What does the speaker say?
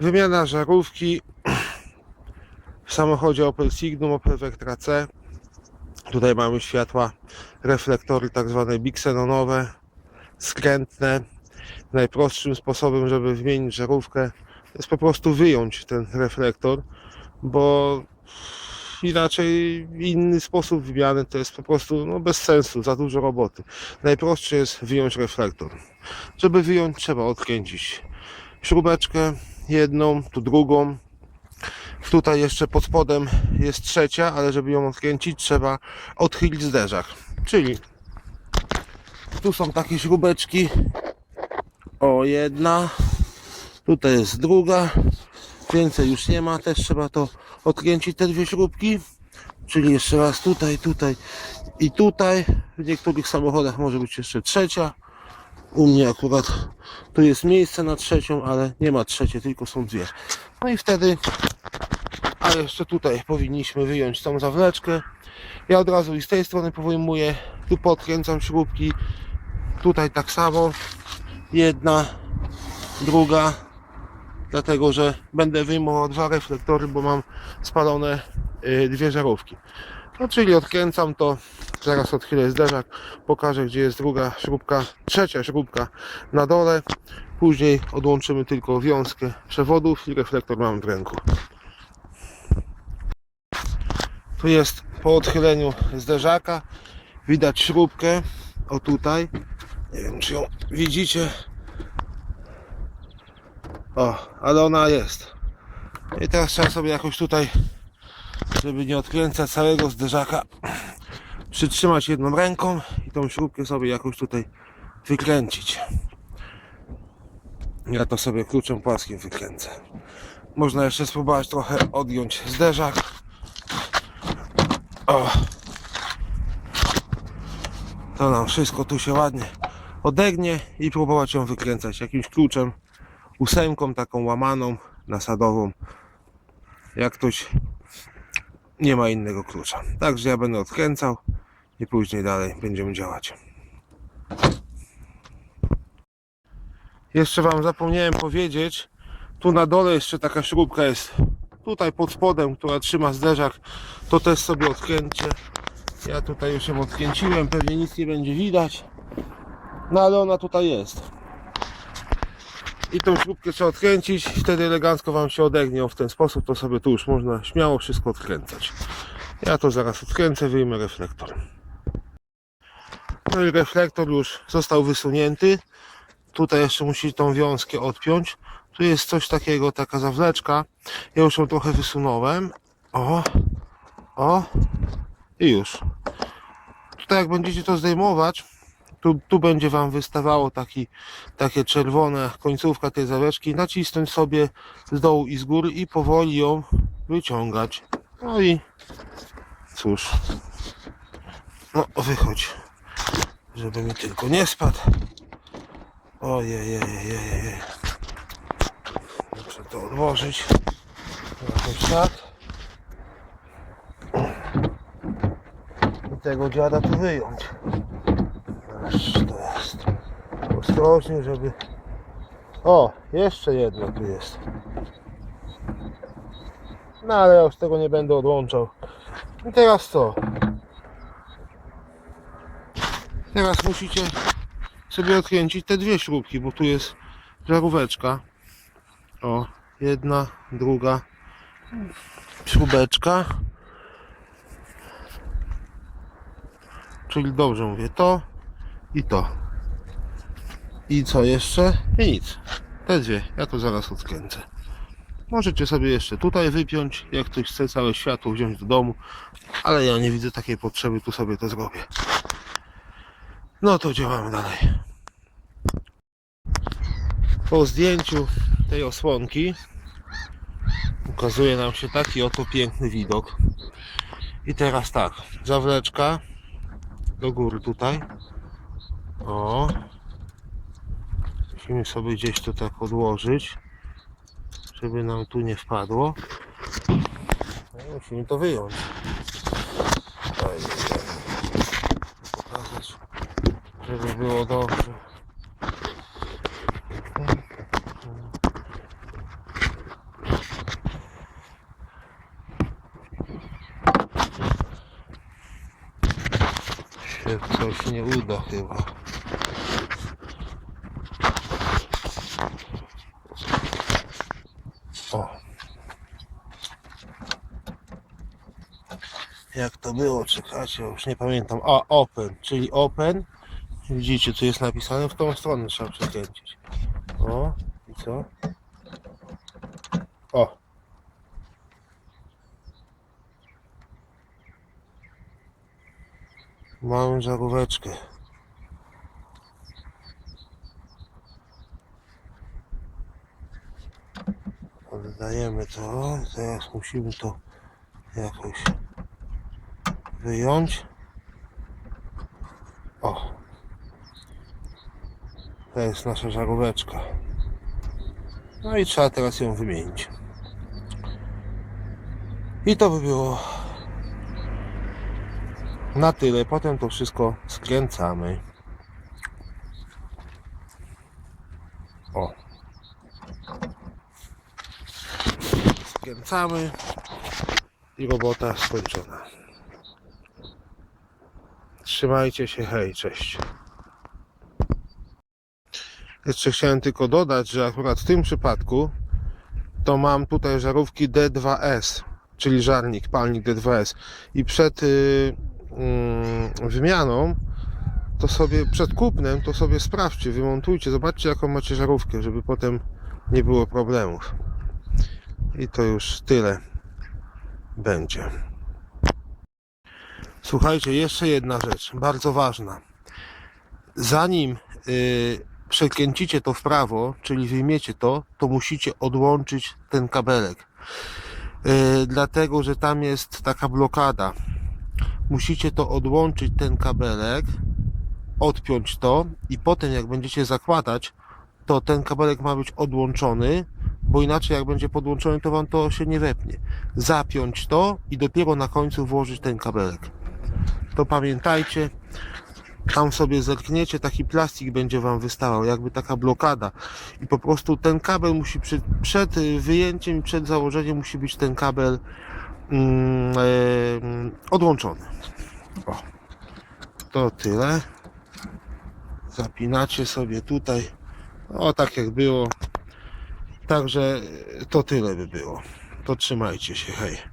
Wymiana żarówki w samochodzie Opel Signum, Opel Vectra C. Tutaj mamy światła, reflektory tak zwane biksenonowe, skrętne. Najprostszym sposobem, żeby wymienić żarówkę jest po prostu wyjąć ten reflektor, bo inaczej inny sposób wymiany to jest po prostu no, bez sensu, za dużo roboty. Najprostszy jest wyjąć reflektor. Żeby wyjąć trzeba odkręcić śrubeczkę, jedną, tu drugą. Tutaj jeszcze pod spodem jest trzecia, ale żeby ją odkręcić trzeba odchylić zderzak. Czyli tu są takie śrubeczki. O, jedna. Tutaj jest druga. Więcej już nie ma. Też trzeba to odkręcić te dwie śrubki. Czyli jeszcze raz tutaj, tutaj i tutaj. W niektórych samochodach może być jeszcze trzecia. U mnie akurat tu jest miejsce na trzecią, ale nie ma trzeciej, tylko są dwie. No i wtedy, a jeszcze tutaj powinniśmy wyjąć tą zawleczkę. Ja od razu i z tej strony powyjmuję, tu podkręcam śrubki, tutaj tak samo, jedna, druga, dlatego że będę wyjmował dwa reflektory, bo mam spalone y, dwie żarówki. No czyli odkręcam to, zaraz odchylę zderzak, pokażę gdzie jest druga śrubka, trzecia śrubka na dole. Później odłączymy tylko wiązkę przewodów i reflektor mam w ręku. Tu jest po odchyleniu zderzaka, widać śrubkę, o tutaj, nie wiem czy ją widzicie. O, ale ona jest. I teraz trzeba sobie jakoś tutaj żeby nie odkręcać całego zderzaka przytrzymać jedną ręką i tą śrubkę sobie jakoś tutaj wykręcić. Ja to sobie kluczem płaskim wykręcę. Można jeszcze spróbować trochę odjąć zderzak. O. To nam wszystko tu się ładnie odegnie i próbować ją wykręcać jakimś kluczem ósemką taką łamaną nasadową. Jak ktoś nie ma innego klucza. Także ja będę odkręcał i później dalej będziemy działać. Jeszcze Wam zapomniałem powiedzieć, tu na dole jeszcze taka śrubka jest tutaj pod spodem, która trzyma zderzak, to też sobie odkręcę. Ja tutaj już ją odkręciłem, pewnie nic nie będzie widać, no ale ona tutaj jest. I tą śrubkę trzeba odkręcić, wtedy elegancko Wam się odegnie w ten sposób, to sobie tu już można śmiało wszystko odkręcać. Ja to zaraz odkręcę, wyjmę reflektor. No i reflektor już został wysunięty. Tutaj jeszcze musi tą wiązkę odpiąć. Tu jest coś takiego, taka zawleczka. Ja już ją trochę wysunąłem. O, o i już. Tutaj jak będziecie to zdejmować, tu, tu będzie Wam wystawało taki, takie czerwone końcówka tej zawleczki. Nacisnąć sobie z dołu i z góry i powoli ją wyciągać. No i cóż. No wychodź. Żeby mi tylko nie spadł. Ojej, Muszę to odłożyć. Tak. I tego dziada tu wyjąć. To jest. Ostrożnie, żeby... O, jeszcze jedno tu jest. No ale ja już tego nie będę odłączał. I teraz co? Teraz musicie sobie odkręcić te dwie śrubki, bo tu jest żaróweczka. O, jedna, druga śrubeczka. Czyli dobrze mówię, to i to. I co jeszcze? I nic. Te dwie. Ja to zaraz odkręcę. Możecie sobie jeszcze tutaj wypiąć, jak ktoś chce całe światło wziąć do domu, ale ja nie widzę takiej potrzeby, tu sobie to zrobię. No to działamy dalej. Po zdjęciu tej osłonki ukazuje nam się taki oto piękny widok. I teraz tak, zawleczka do góry tutaj. O. Musimy sobie gdzieś to tak odłożyć, żeby nam tu nie wpadło. No, musimy to wyjąć. Pokazać, żeby było dobrze. Się coś nie uda chyba. To było? Czekajcie, już nie pamiętam. A, open, czyli open. Widzicie, tu jest napisane, w tą stronę trzeba przekręcić. O, i co? O. Mamy żaróweczkę. Oddajemy to. Teraz musimy to jakoś wyjąć. O. To jest nasza żaróweczka. No i trzeba teraz ją wymienić. I to by było na tyle. Potem to wszystko skręcamy. O. Skręcamy i robota skończona. Trzymajcie się, hej, cześć. Jeszcze chciałem tylko dodać, że akurat w tym przypadku to mam tutaj żarówki D2S, czyli żarnik, palnik D2S i przed y, mm, wymianą to sobie, przed kupnem to sobie sprawdźcie, wymontujcie, zobaczcie jaką macie żarówkę, żeby potem nie było problemów. I to już tyle będzie. Słuchajcie, jeszcze jedna rzecz, bardzo ważna. Zanim y, przekręcicie to w prawo, czyli wyjmiecie to, to musicie odłączyć ten kabelek. Y, dlatego, że tam jest taka blokada. Musicie to odłączyć, ten kabelek, odpiąć to i potem jak będziecie zakładać, to ten kabelek ma być odłączony, bo inaczej jak będzie podłączony, to wam to się nie wepnie. Zapiąć to i dopiero na końcu włożyć ten kabelek. To pamiętajcie, tam sobie zerkniecie, taki plastik będzie wam wystawał, jakby taka blokada. I po prostu ten kabel musi przed wyjęciem i przed założeniem musi być ten kabel mm, odłączony. O. To tyle. Zapinacie sobie tutaj. O, tak jak było. Także to tyle by było. To trzymajcie się, hej.